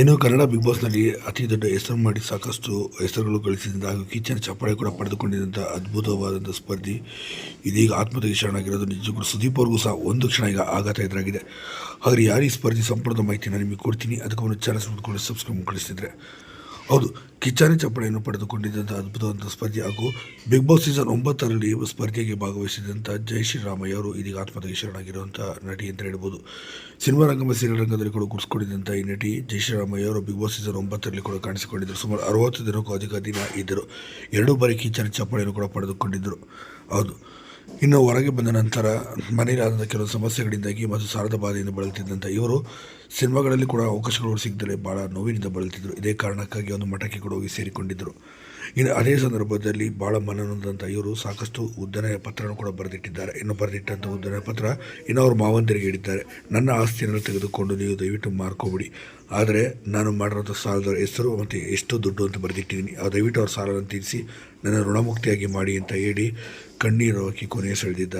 ಇನ್ನು ಕನ್ನಡ ಬಿಗ್ ಬಾಸ್ನಲ್ಲಿ ಅತಿ ದೊಡ್ಡ ಹೆಸರು ಮಾಡಿ ಸಾಕಷ್ಟು ಹೆಸರುಗಳು ಗಳಿಸಿದಂಥ ಹಾಗೂ ಕಿಚ್ಚನ ಚಪ್ಪಾಳೆ ಕೂಡ ಪಡೆದುಕೊಂಡಿದ್ದಂಥ ಅದ್ಭುತವಾದಂಥ ಸ್ಪರ್ಧಿ. ಇದೀಗ ಆತ್ಮಹತ್ಯೆಗೆ ಶರಣಾಗಿರೋದು ನಿಜಕ್ಕೂ ಸುದೀಪ್ ಅವ್ರಿಗೂ ಸಹ ಒಂದು ಕ್ಷಣ ಈಗ ಆಘಾತ ಎದುರಾಗಿದೆ. ಹಾಗೆ ಯಾರು ಸ್ಪರ್ಧಿ ಸಂಪೂರ್ಣ ಮಾಹಿತಿ ನಾನು ನಿಮಗೆ ಕೊಡ್ತೀನಿ. ಅದಕ್ಕೆ ಒಂದು ಚಾನಲ್ ನೋಡಿಕೊಂಡು ಸಬ್ಸ್ಕ್ರೈಬ್ ಕಳಿಸಿದ್ರೆ ಹೌದು ಕಿಚ್ಚಾನಿ ಚಪ್ಪಳೆಯನ್ನು ಪಡೆದುಕೊಂಡಿದ್ದಂಥ ಅದ್ಭುತವಂತ ಸ್ಪರ್ಧೆ ಹಾಗೂ ಬಿಗ್ ಬಾಸ್ ಸೀಸನ್ ಒಂಬತ್ತರಲ್ಲಿ ಸ್ಪರ್ಧೆಗೆ ಭಾಗವಹಿಸಿದಂಥ ಜೈ ಶ್ರೀರಾಮಯ್ಯ ಅವರು ಇದೀಗ ಆತ್ಮಹತ್ಯೆಗೆ ಶರಣಾಗಿರುವಂಥ ನಟಿ ಅಂತ ಹೇಳ್ಬೋದು. ಸಿನಿಮಾ ರಂಗ ಮತ್ತು ರಂಗದಲ್ಲಿ ಕೂಡ ಗುರುಸ್ಕೊಂಡಿದ್ದಂಥ ಈ ನಟಿ ಜೈ ಶ್ರೀರಾಮಯ್ಯ ಅವರು ಬಿಗ್ ಬಾಸ್ ಸೀಸನ್ ಒಂಬತ್ತರಲ್ಲಿ ಕೂಡ ಕಾಣಿಸಿಕೊಂಡಿದ್ದರು. ಸುಮಾರು ಅರವತ್ತು ದಿನಕ್ಕೂ ಅಧಿಕ ದಿನ ಇದ್ದರು. ಎರಡೂ ಬಾರಿ ಕಿಚ್ಚಾನಿ ಚಪ್ಪಡೆಯನ್ನು ಕೂಡ ಪಡೆದುಕೊಂಡಿದ್ದರು. ಹೌದು, ಇನ್ನು ಹೊರಗೆ ಬಂದ ನಂತರ ಮನೆಯಲ್ಲಾದ ಕೆಲವು ಸಮಸ್ಯೆಗಳಿಂದಾಗಿ ಮತ್ತು ಸಾರದ ಬಾಧೆಯಿಂದ ಬಳಲುತ್ತಿದ್ದಂಥ ಇವರು ಸಿನಿಮಾಗಳಲ್ಲಿ ಕೂಡ ಅವಕಾಶಗಳು ಸಿಗದಲೇ ಭಾಳ ನೋವಿನಿಂದ ಬಳಲ್ತಿದ್ದರು ಇದೇ ಕಾರಣಕ್ಕಾಗಿ ಒಂದು ಮಠಕ್ಕೆ ಕೂಡ ಹೋಗಿ ಸೇರಿಕೊಂಡಿದ್ದರು ಇನ್ನು ಅದೇ ಸಂದರ್ಭದಲ್ಲಿ ಭಾಳ ಮನನೊಂದಂಥ ಇವರು ಸಾಕಷ್ಟು ಉದ್ದನೆಯ ಪತ್ರವನ್ನು ಕೂಡ ಬರೆದಿಟ್ಟಿದ್ದಾರೆ. ಇನ್ನು ಬರೆದಿಟ್ಟಂಥ ಉದ್ದನೆಯ ಪತ್ರ ಇನ್ನು ಅವ್ರ ಮಾವಂದಿರಿಗೆ ಹೇಳಿದ್ದಾರೆ. ನನ್ನ ಆಸ್ತಿಯನ್ನು ತೆಗೆದುಕೊಂಡು ನೀವು ದಯವಿಟ್ಟು ಮಾರ್ಕೋಬಿಡಿ. ಆದರೆ ನಾನು ಮಾಡಿರೋಂಥ ಸಾಲದ ಹೆಸರು ಮತ್ತು ಎಷ್ಟು ದುಡ್ಡು ಅಂತ ಬರೆದಿಟ್ಟಿದ್ದೀನಿ. ಆ ದಯವಿಟ್ಟು ಅವ್ರ ಸಾಲವನ್ನು ತೀರಿಸಿ ನನ್ನ ಋಣಮುಕ್ತಿಯಾಗಿ ಮಾಡಿ ಅಂತ ಹೇಳಿ ಕಣ್ಣೀರು ಹಾಕಿ ಕೊನೆಯ ಸೆಳೆದಿದ್ದಾರೆ.